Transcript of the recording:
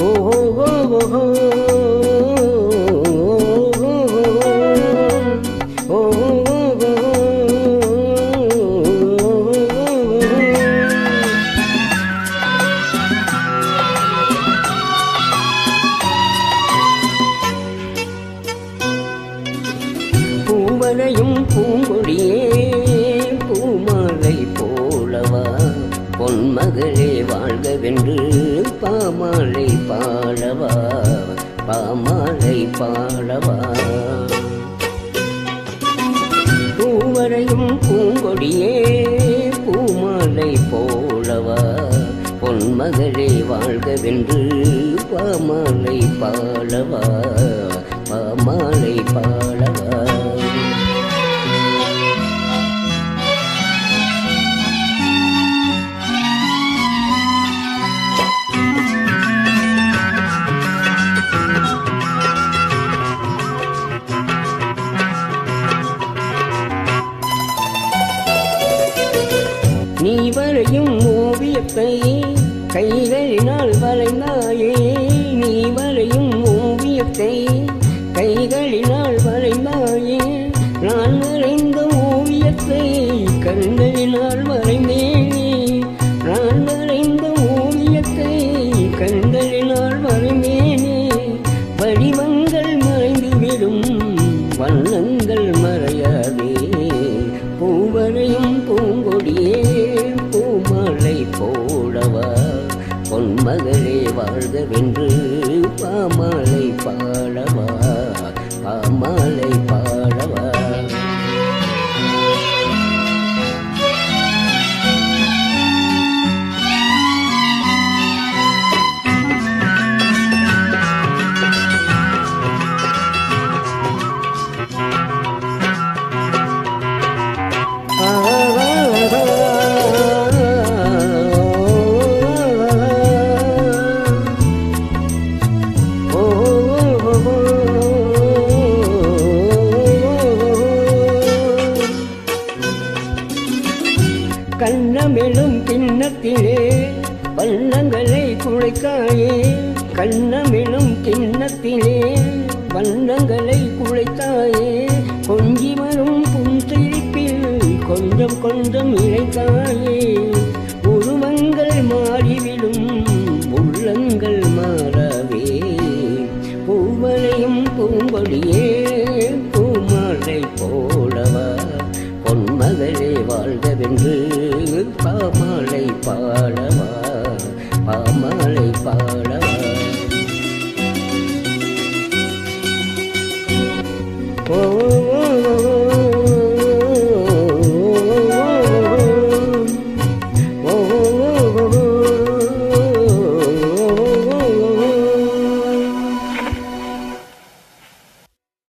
oh, oh, oh, oh. பூங்கொடியே பூமாலை போலவா? பொன்மகளே வாழ்கவென்று பாமாலை பாடவா பாமாலை பாடவா பூவரையும் பூங்கொடியே பூமாலை போலவா? பொன்மகளே வாழ்கவென்று பாமாலை பாடவா நீ வரையும் ஓவியத்தை கைகளினால் வரைந்தாயே. நீ வரையும் ஓவியத்தை கைகளினால் வரைந்தாயே. நான் வரைந்த ஓவியத்தை கண்களினால் வரை பொன்மகளே வாழ்கவென்று பாமாலை பா கிண்ணத்திலே வண்ணங்களை குழைத்தாயே கண்ணமெழும் கிண்ணத்திலே வண்ணங்களை குழைத்தாயே கொஞ்சி வரும் புன்சிரிப்பில் கொஞ்சம் கொஞ்சம் இழைத்தாயே உருவங்கள் மாறிவிடும் உள்ளங்கள் மாறவே பூவனையும் பூங்கொடியே பூமாலை போ பொன்மகளே வாழ்கவென்று பாமாலை பாடவா பாமாலை பாட